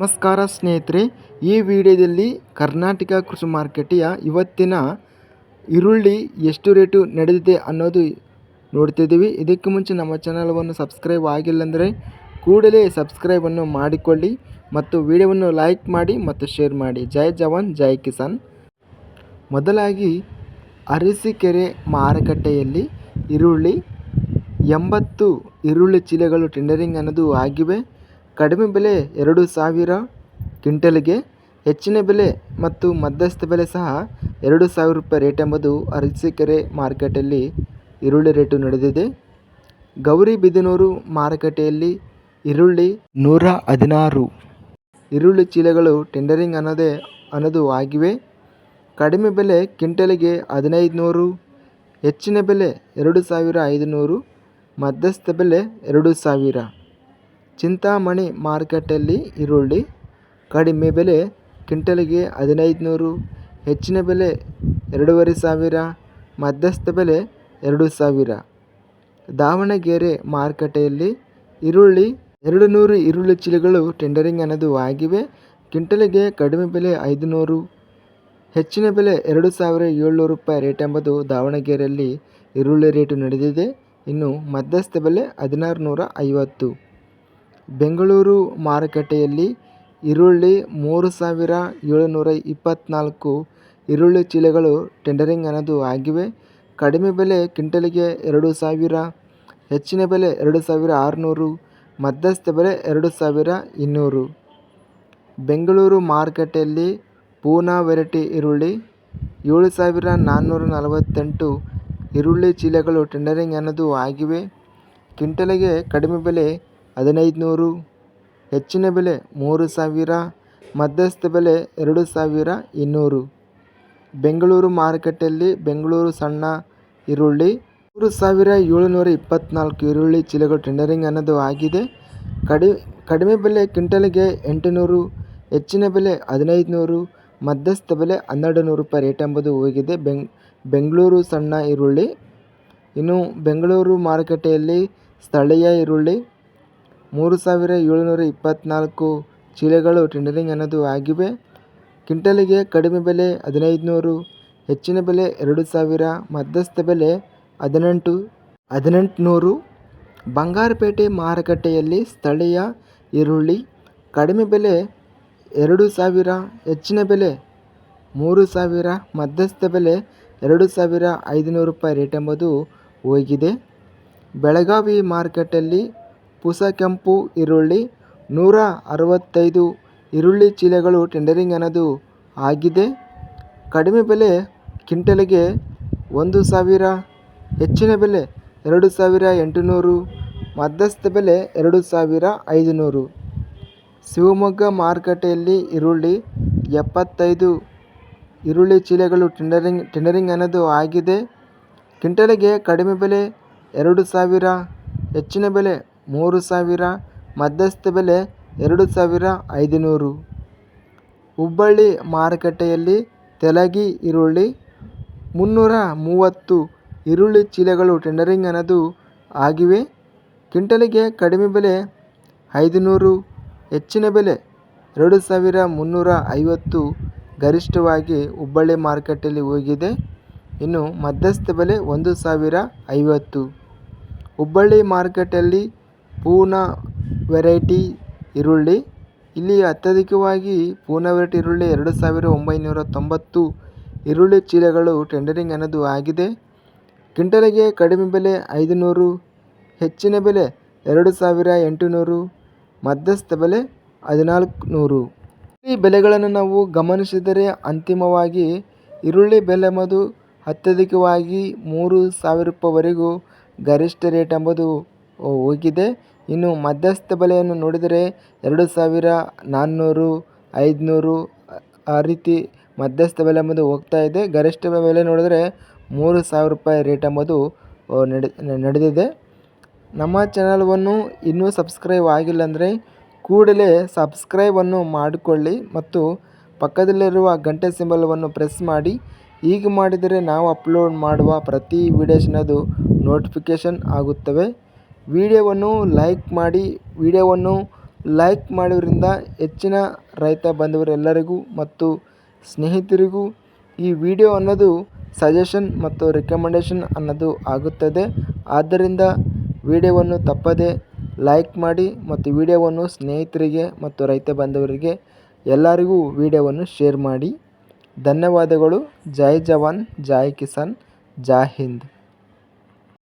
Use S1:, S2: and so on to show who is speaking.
S1: ನಮಸ್ಕಾರ ಸ್ನೇಹಿತರೆ, ಈ ವಿಡಿಯೋದಲ್ಲಿ ಕರ್ನಾಟಕ ಕೃಷಿ ಮಾರುಕಟ್ಟೆಯ ಇವತ್ತಿನ ಈರುಳ್ಳಿ ಎಷ್ಟು ರೇಟು ನಡೆದಿದೆ ಅನ್ನೋದು ನೋಡ್ತಿದ್ದೀವಿ. ಇದಕ್ಕೆ ಮುಂಚೆ ನಮ್ಮ ಚಾನಲವನ್ನು ಸಬ್ಸ್ಕ್ರೈಬ್ ಆಗಿಲ್ಲ ಅಂದರೆ ಕೂಡಲೇ ಸಬ್ಸ್ಕ್ರೈಬನ್ನು ಮಾಡಿಕೊಳ್ಳಿ ಮತ್ತು ವಿಡಿಯೋವನ್ನು ಲೈಕ್ ಮಾಡಿ ಮತ್ತು ಶೇರ್ ಮಾಡಿ. ಜೈ ಜವಾನ್, ಜೈ ಕಿಸಾನ್. ಮೊದಲಾಗಿ ಅರಸಿಕೆರೆ ಮಾರುಕಟ್ಟೆಯಲ್ಲಿ ಈರುಳ್ಳಿ ಎಂಬತ್ತು ಈರುಳ್ಳಿ ಚೀಲಗಳು ಟೆಂಡರಿಂಗ್ ಅನ್ನೋದು ಆಗಿವೆ. ಕಡಿಮೆ ಬೆಲೆ ಎರಡು ಸಾವಿರ ಕ್ವಿಂಟಲ್ಗೆ, ಹೆಚ್ಚಿನ ಬೆಲೆ ಮತ್ತು ಮಧ್ಯಸ್ಥ ಬೆಲೆ ಸಹ ಎರಡು ಸಾವಿರ ರೂಪಾಯಿ ರೇಟ್ ಎಂಬುದು ಅರಸೀಕೆರೆ ಮಾರುಕಟ್ಟೆಯಲ್ಲಿ ಈರುಳ್ಳಿ ರೇಟು ನಡೆದಿದೆ. ಗೌರಿಬಿದನೂರು ಮಾರುಕಟ್ಟೆಯಲ್ಲಿ ಈರುಳ್ಳಿ ನೂರ ಹದಿನಾರು. ಈರುಳ್ಳಿ ಚೀಲಗಳು ಟೆಂಡರಿಂಗ್ ಅನ್ನೋದೇ, ಅನ್ನೋದು ಆಗಿವೆ. ಕಡಿಮೆ ಬೆಲೆ ಕ್ವಿಂಟಲಿಗೆ ಹದಿನೈದು ನೂರು ಹೆಚ್ಚಿನ ಬೆಲೆ ಎರಡು ಸಾವಿರ ಐದುನೂರು, ಮಧ್ಯಸ್ಥ ಬೆಲೆ ಎರಡು ಸಾವಿರ. ಚಿಂತಾಮಣಿ ಮಾರುಕಟ್ಟೆಯಲ್ಲಿ ಈರುಳ್ಳಿ ಕಡಿಮೆ ಬೆಲೆ, ಕ್ವಿಂಟಲಿಗೆ ಹದಿನೈದು ನೂರು ಹೆಚ್ಚಿನ ಬೆಲೆ ಎರಡೂವರೆ ಸಾವಿರ, ಮಧ್ಯಸ್ಥ ಬೆಲೆ ಎರಡು ಸಾವಿರ. ದಾವಣಗೆರೆ ಮಾರುಕಟ್ಟೆಯಲ್ಲಿ ಈರುಳ್ಳಿ ಎರಡು ನೂರು ಈರುಳ್ಳಿ ಚೀಲಗಳು ಟೆಂಡರಿಂಗ್ ಅನ್ನೋದು ಆಗಿವೆ. ಕ್ವಿಂಟಲಿಗೆ ಕಡಿಮೆ ಬೆಲೆ ಐದು ನೂರು ಹೆಚ್ಚಿನ ಬೆಲೆ ಎರಡು ಸಾವಿರ ಏಳ್ನೂರು ರೂಪಾಯಿ ರೇಟ್ ಎಂಬುದು ದಾವಣಗೆರೆಯಲ್ಲಿ ಈರುಳ್ಳಿ ರೇಟು ನಡೆದಿದೆ. ಇನ್ನು ಮಧ್ಯಸ್ಥ ಬೆಲೆ ಹದಿನಾರು ನೂರ ಐವತ್ತು. ಬೆಂಗಳೂರು ಮಾರುಕಟ್ಟೆಯಲ್ಲಿ ಈರುಳ್ಳಿ ಮೂರು ಸಾವಿರ ಏಳುನೂರ ಇಪ್ಪತ್ತ್ನಾಲ್ಕು ಈರುಳ್ಳಿ ಚೀಲಗಳು ಟೆಂಡರಿಂಗ್ ಅನ್ನೋದು ಆಗಿವೆ. ಕಡಿಮೆ ಬೆಲೆ ಕ್ವಿಂಟಲಿಗೆ ಎರಡು ಸಾವಿರ, ಹೆಚ್ಚಿನ ಬೆಲೆ ಎರಡು ಸಾವಿರ ಆರುನೂರು, ಮಧ್ಯಸ್ಥ ಬೆಲೆ ಎರಡು ಸಾವಿರ ಇನ್ನೂರು. ಬೆಂಗಳೂರು ಮಾರುಕಟ್ಟೆಯಲ್ಲಿ ಪೂನಾ ವೆರೈಟಿ ಈರುಳ್ಳಿ ಏಳು ಸಾವಿರ ನಾನ್ನೂರ ನಲವತ್ತೆಂಟು ಈರುಳ್ಳಿ ಚೀಲಗಳು ಟೆಂಡರಿಂಗ್ ಅನ್ನೋದು ಆಗಿವೆ. ಕ್ವಿಂಟಲಿಗೆ ಕಡಿಮೆ ಬೆಲೆ ಹದಿನೈದು ನೂರು ಹೆಚ್ಚಿನ ಬೆಲೆ ಮೂರು ಸಾವಿರ, ಮಧ್ಯಸ್ಥ ಬೆಲೆ ಎರಡು ಸಾವಿರ ಇನ್ನೂರು. ಬೆಂಗಳೂರು ಮಾರುಕಟ್ಟೆಯಲ್ಲಿ ಬೆಂಗಳೂರು ಸಣ್ಣ ಈರುಳ್ಳಿ ಮೂರು ಸಾವಿರ ಏಳುನೂರ ಇಪ್ಪತ್ತ್ನಾಲ್ಕು ಈರುಳ್ಳಿ ಚೀಲಗಳು ಟೆಂಡರಿಂಗ್ ಅನ್ನೋದು ಆಗಿದೆ. ಕಡಿ, ಕಡಿಮೆ ಬೆಲೆ ಕ್ವಿಂಟಲ್ಗೆ ಎಂಟುನೂರು, ಹೆಚ್ಚಿನ ಬೆಲೆ ಹದಿನೈದು ನೂರು ಮಧ್ಯಸ್ಥ ಬೆಲೆ ಹನ್ನೆರಡು ನೂರು ರೂಪಾಯಿ ರೇಟ್ ಎಂಬುದು ಹೋಗಿದೆ. ಬೆಂಗ್, ಬೆಂಗಳೂರು ಸಣ್ಣ ಈರುಳ್ಳಿ ಇನ್ನು ಬೆಂಗಳೂರು ಮಾರುಕಟ್ಟೆಯಲ್ಲಿ ಸ್ಥಳೀಯ ಈರುಳ್ಳಿ ಮೂರು ಸಾವಿರ ಏಳುನೂರ ಇಪ್ಪತ್ತ್ನಾಲ್ಕು ಚೀಲಗಳು ಟೆಂಡರಿಂಗ್ ಅನ್ನೋದು ಆಗಿವೆ. ಕ್ವಿಂಟಲಿಗೆ ಕಡಿಮೆ ಬೆಲೆ ಹದಿನೈದು ನೂರು ಹೆಚ್ಚಿನ ಬೆಲೆ ಎರಡು ಸಾವಿರ, ಮಧ್ಯಸ್ಥ ಬೆಲೆ ಹದಿನೆಂಟು, ಹದಿನೆಂಟುನೂರು. ಬಂಗಾರಪೇಟೆ ಮಾರುಕಟ್ಟೆಯಲ್ಲಿ ಸ್ಥಳೀಯ ಈರುಳ್ಳಿ ಕಡಿಮೆ ಬೆಲೆ ಎರಡು ಸಾವಿರ, ಹೆಚ್ಚಿನ ಬೆಲೆ ಮೂರು ಸಾವಿರ, ಮಧ್ಯಸ್ಥ ಬೆಲೆ ಎರಡು ಸಾವಿರ ಐದುನೂರು ರೂಪಾಯಿ ರೇಟ್ ಎಂಬುದು ಹೋಗಿದೆ. ಬೆಳಗಾವಿ ಮಾರುಕಟ್ಟೆಯಲ್ಲಿ ಪುಸ ಕೆಂಪು ಈರುಳ್ಳಿ. ನೂರ ಅರವತ್ತೈದು ಈರುಳ್ಳಿ ಚೀಲಗಳು ಟೆಂಡರಿಂಗ್ ಅನ್ನೋದು ಆಗಿದೆ. ಕಡಿಮೆ ಬೆಲೆ ಕ್ವಿಂಟಲಿಗೆ ಒಂದು ಸಾವಿರ, ಹೆಚ್ಚಿನ ಬೆಲೆ ಎರಡು ಸಾವಿರ ಎಂಟುನೂರು, ಮಧ್ಯಸ್ಥ ಬೆಲೆ ಎರಡು ಸಾವಿರ ಐದುನೂರು. ಶಿವಮೊಗ್ಗ ಮಾರುಕಟ್ಟೆಯಲ್ಲಿ ಈರುಳ್ಳಿ ಎಪ್ಪತ್ತೈದು ಈರುಳ್ಳಿ ಚೀಲಗಳು ಟೆಂಡರಿಂಗ್ ಟೆಂಡರಿಂಗ್ ಅನ್ನೋದು ಆಗಿದೆ. ಕಿಂಟಲಿಗೆ ಕಡಿಮೆ ಬೆಲೆ ಎರಡು ಸಾವಿರ, ಹೆಚ್ಚಿನ ಬೆಲೆ ಮೂರು ಸಾವಿರ, ಮಧ್ಯಸ್ಥ ಬೆಲೆ ಎರಡು ಸಾವಿರ ಐದುನೂರು. ಹುಬ್ಬಳ್ಳಿ ಮಾರುಕಟ್ಟೆಯಲ್ಲಿ ತೆಲಗಿ ಈರುಳ್ಳಿ, ಮುನ್ನೂರ ಮೂವತ್ತು ಈರುಳ್ಳಿ ಚೀಲಗಳು ಟೆಂಡರಿಂಗ್ ಅನ್ನೋದು ಆಗಿವೆ. ಕ್ವಿಂಟಲಿಗೆ ಕಡಿಮೆ ಬೆಲೆ ಐದುನೂರು, ಹೆಚ್ಚಿನ ಬೆಲೆ ಎರಡು ಸಾವಿರ ಮುನ್ನೂರ ಐವತ್ತು ಗರಿಷ್ಠವಾಗಿ ಹುಬ್ಬಳ್ಳಿ ಮಾರುಕಟ್ಟೆಯಲ್ಲಿ ಹೋಗಿದೆ. ಇನ್ನು ಮಧ್ಯಸ್ಥ ಬೆಲೆ ಒಂದು ಸಾವಿರ ಐವತ್ತು. ಹುಬ್ಬಳ್ಳಿ ಮಾರುಕಟ್ಟೆಯಲ್ಲಿ ಪೂನಾ ವೆರೈಟಿ ಈರುಳ್ಳಿ. ಇಲ್ಲಿ ಅತ್ಯಧಿಕವಾಗಿ ಪೂನಾ ವೆರೈಟಿ ಈರುಳ್ಳಿ ಎರಡು ಸಾವಿರ ಒಂಬೈನೂರ ತೊಂಬತ್ತು. ಈರುಳ್ಳಿ ಚೀಲಗಳು ಟೆಂಡರಿಂಗ್ ಅನ್ನೋದು ಆಗಿದೆ. ಕ್ವಿಂಟಲಿಗೆ ಕಡಿಮೆ ಬೆಲೆ ಐದುನೂರು, ಹೆಚ್ಚಿನ ಬೆಲೆ ಎರಡು ಸಾವಿರ ಎಂಟುನೂರು, ಮಧ್ಯಸ್ಥ ಬೆಲೆ ಹದಿನಾಲ್ಕು ನೂರು ಈ ಬೆಲೆಗಳನ್ನು ನಾವು ಗಮನಿಸಿದರೆ ಅಂತಿಮವಾಗಿ ಈರುಳ್ಳಿ ಬೆಲೆ ಎಂಬುದು ಅತ್ಯಧಿಕವಾಗಿ ಮೂರು ಸಾವಿರ ರೂಪಾಯಿವರೆಗೂ ಗರಿಷ್ಠ ರೇಟ್ ಎಂಬುದು ಹೋಗಿದೆ. ಇನ್ನು ಮಧ್ಯಸ್ಥ ಬೆಲೆಯನ್ನು ನೋಡಿದರೆ ಎರಡು ಸಾವಿರ ನಾನ್ನೂರು, ಐದುನೂರು, ಆ ರೀತಿ ಮಧ್ಯಸ್ಥ ಬೆಲೆ ಎಂಬುದು ಹೋಗ್ತಾ ಇದೆ. ಗರಿಷ್ಠ ಬೆಲೆ ನೋಡಿದರೆ ಮೂರು ಸಾವಿರ ರೂಪಾಯಿ ರೇಟ್ ಎಂಬುದು ನಡೆ, ನಡೆದಿದೆ. ನಮ್ಮ ಚಾನಲ್ವನ್ನು ಇನ್ನೂ ಸಬ್ಸ್ಕ್ರೈಬ್ ಆಗಿಲ್ಲ ಅಂದರೆ ಕೂಡಲೇ ಸಬ್ಸ್ಕ್ರೈಬನ್ನು ಮಾಡಿಕೊಳ್ಳಿ ಮತ್ತು ಪಕ್ಕದಲ್ಲಿರುವ ಗಂಟೆ ಸಿಂಬಲವನ್ನು ಪ್ರೆಸ್ ಮಾಡಿ. ಹೀಗೆ ಮಾಡಿದರೆ ನಾವು ಅಪ್ಲೋಡ್ ಮಾಡುವ ಪ್ರತಿ ವೀಡಿಯೋಸ್ನದು ನೋಟಿಫಿಕೇಷನ್ ಆಗುತ್ತವೆ. ವಿಡಿಯೋವನ್ನು ಲೈಕ್ ಮಾಡಿ, ವಿಡಿಯೋವನ್ನು ಲೈಕ್ ಮಾಡೋದ್ರಿಂದ ಹೆಚ್ಚಿನ ರೈತ ಬಂಧುವರೆಲ್ಲರಿಗೂ ಮತ್ತು ಸ್ನೇಹಿತರಿಗೂ ಈ ವಿಡಿಯೋ ಅನ್ನೋದು ಸಜೆಷನ್ ಮತ್ತು ರೆಕಮೆಂಡೇಷನ್ ಅನ್ನೋದು ಆಗುತ್ತದೆ. ಆದ್ದರಿಂದ ವಿಡಿಯೋವನ್ನು ತಪ್ಪದೆ ಲೈಕ್ ಮಾಡಿ ಮತ್ತು ವಿಡಿಯೋವನ್ನು ಸ್ನೇಹಿತರಿಗೆ ಮತ್ತು ರೈತ ಬಾಂಧವರಿಗೆ ಎಲ್ಲರಿಗೂ ವಿಡಿಯೋವನ್ನು ಶೇರ್ ಮಾಡಿ. ಧನ್ಯವಾದಗಳು. ಜೈ ಜವಾನ್, ಜೈ ಕಿಸಾನ್, ಜೈ ಹಿಂದ್.